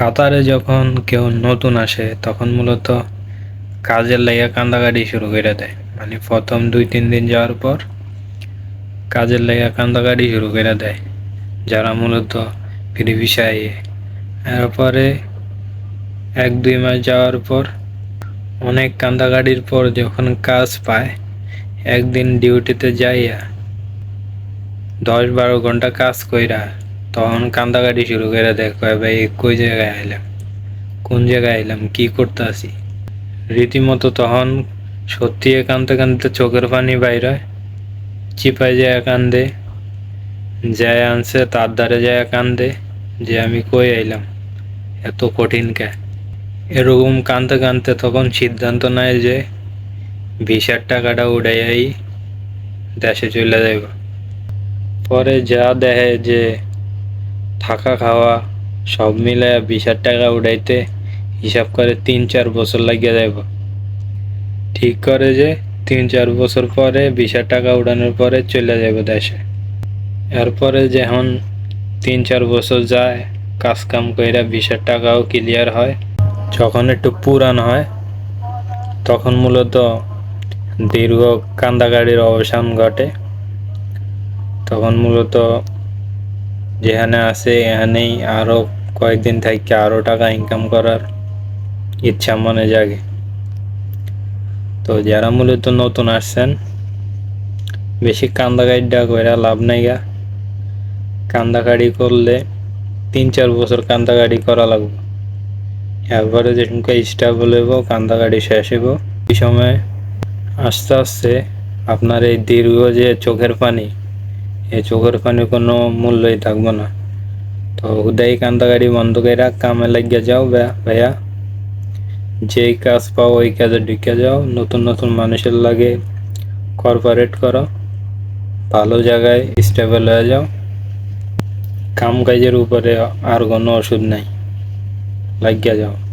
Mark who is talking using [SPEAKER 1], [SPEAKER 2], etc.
[SPEAKER 1] কাতারে যখন কেউ নতুন আসে, তখন মূলত কাজের লাইগা কান্দাকাটি শুরু করে দেয়। মানে প্রথম দুই, তিন দিন যাওয়ার পর কাজের লাইগা কান্দাকাটি শুরু করে দেয়, যারা মূলত ফ্রি ভিসায় এরপরে এক, দুই মাস যাওয়ার পর অনেক কান্দাকাটির পর যখন কাজ পায়, একদিন ডিউটিতে যাইয়া দশ, বারো ঘণ্টা কাজ কইরা তখন কান্দাকাটি শুরু করে দেখ ভাই, কই জায়গায় আইলাম? কোন জায়গায় আইলাম? কি করতে আসি রীতিমতো তখন সত্যি কানতে কানতে চোখের পানি বাইরে চিপাই যায় কান্দে, যায় আনছে, তার দ্বারে যায় কান্দে, যে আমি কই আইলাম? এত কঠিন কে? এরকম কানতে কানতে তখন সিদ্ধান্ত নেয় যে ভিসার টাকাটা উড়াইয়াই দেশে চলে যাইব। পরে যা দেখে যে থাকা খাওয়া সব মিলে বিশ হাজার টাকা উঠাইতে হিসাব করে তিন চার বছর লাগিয়ে যাইব। ঠিক করে যে তিন চার বছর পরে বিশ হাজার টাকা উড়ানোর পরে চলে যাবে দেশে। এরপরে যখন তিন চার বছর যায় কাজ কাম কইরা বিশ হাজার টাকাও ক্লিয়ার হয়, যখন একটু পুরান হয়, তখন মূলত দীর্ঘ কান্দাগাড়ির অবসান ঘটে। তখন মূলত যেখানে আছে, এখানেই আরও কয়েকদিন থেকে আরও টাকা ইনকাম করার ইচ্ছা মনে জাগে। তো যারা মূলত নতুন আসছেন, বেশি কান্দাকাড়িটা করে লাভ নাই গা। কান্দাকাড়ি করলে তিন চার বছর কান্দাকাড়ি করা লাগবে। একবারে যেসবকে স্টাবল হইব, কান্দাকাড়ি শেষ হইব। এই সময় আস্তে আস্তে আপনার এই দীর্ঘ যে চোখের পানি এই চোখের পানির কোনো মূল্যই থাকব না। তো উদয় কান্দাগাড়ি বন্ধ করে কামে লাগিয়ে যাও ভাইয়া। যেই কাজ পাও ওই কাজে ঢুকে যাও। নতুন নতুন মানুষের লাগে কর্পোরেট করো। ভালো জায়গায় স্টেবল হয়ে যাও। কাম কাজের উপরে আর কোনো ওষুধ নাই। লাগিয়ে যাও।